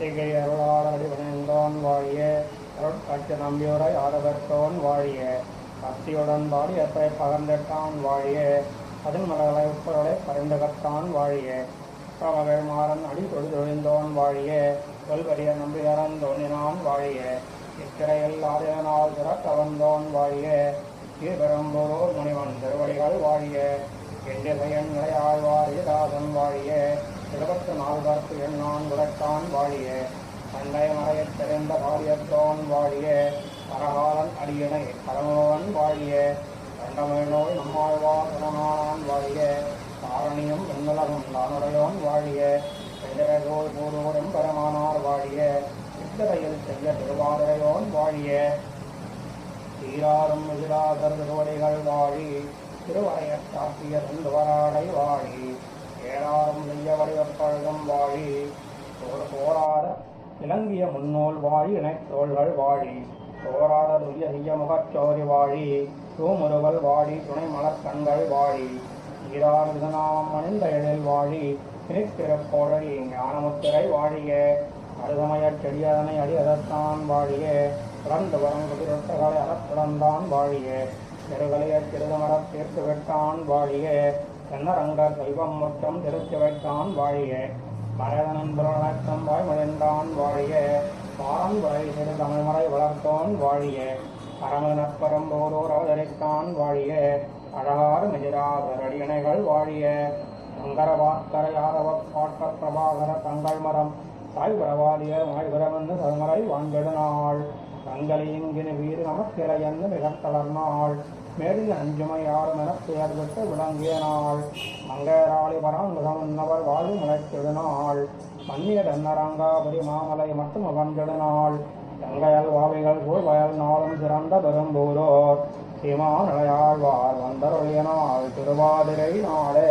கார்த்திகை அருளாளடி வணங்கோன் வாழிய அருட்காட்சி நம்பியோரை ஆதவர்த்தோன் வாழிய. பக்தியுடன் பாடி அத்தை பகர்ந்திட்டான் வாழிய அதன் உட்பொருளை பரிந்து கத்தான் வாழிய. பிரமகள் மாறன் அடி தொழுதொழிந்தோன் வாழிய தொல்வரிய நம்பியரன் தோன்றினான் வாழிய. இத்திரையில் ஆதனால் திறக்க வந்தோன் வாழிய ஈபெரும்பூரோர் முனிவன் திருவடிகள் வாழிய. என்ற பயன்களை ஆழ்வார் ஈதாசன் வாழிய இருபத்து நால்வர்க்கு எண்ணான் உரைத்தான் வாழிய. பண்டை மறையத் தெரிந்த பாரியத்தோன் வாழிய. பரகாலன் அடியனை பரமோவன் வாழிய. கண்டமிழ்நோய் நம்மாழ்வார் குணனான் வாழிய. காரணியும் எண்ணுலகம் தானுடையோன் வாழிய. எதிரகோர் பூர்வோடும் பெருமானார் வாழிய. சித்தரையில் செய்ய திருவாருடையோன் வாழிய. தீராரும் எதிராதர் திருவடிகள் வாழி திருவரையர் துந்துவராடை வாழி. ஏறாரும் செய்ய வடிவப்பழகம் வாழி. ஒரு போராட இலங்கிய முன்னோல் வாழி இணைத்தோள்கள் வாழி. போராட துரிய செய்ய முகச்சோரி வாழி. தூமுருவல் வாழி துணை மலக்கண்கள் வாழி. ஈரார் விதநாமம் அணிந்த எழில் வாழி. திருத்திருப்போழி ஞானமுத்திரை வாழிய. அருகமயச் செடியதனை அடியதத்தான் வாழிய. பிறந்து வரும் அறத்துடன் தான் வாழிய. திருவலைய திருதமரத் தீர்த்து வைத்தான் வாழிய. தென்னரங்க செல்வம் முற்றம் திருத்தி வைத்தான் வாழிய. மரதனன் புலனக்கம் வாய்மொழிந்தான் வாழிய. பாரம்பரை சிறு தமிழ்மறை வளர்த்தோன் வாழிய. பரமனப்பரம்போரோர் அவதரித்தான் வாழிய. அழகாறு மெஜிராதரடியணைகள் வாழிய. சங்கரபாஸ்கர யாதவ பாட்ட பிரபாகர தங்கள் மரம். தாய் உறவாளியர் மாய்விரவந்து சதுமறை நாள் தங்களியங்கின வீடு நமக்கிளையந்து மிகத்தளர்நாள் மேடில் அஞ்சுமை யாரும் எனத் துயர்விட்டு விளங்கிய நாள் மங்கையராளி பராங்குதமுன்னவர் வாழ்வு முளைத்திடுநாள் மன்னிய தன்னரங்காபுரி மாமலை மட்டும் அகன்றிடுநாள் தங்கையல் வாவிகள் போல் வயல் நாளும் சிறந்த பெரும்பூரோர். சீமானழையாழ்வார் வந்தருளிய நாள் திருவாதிரை நாளே.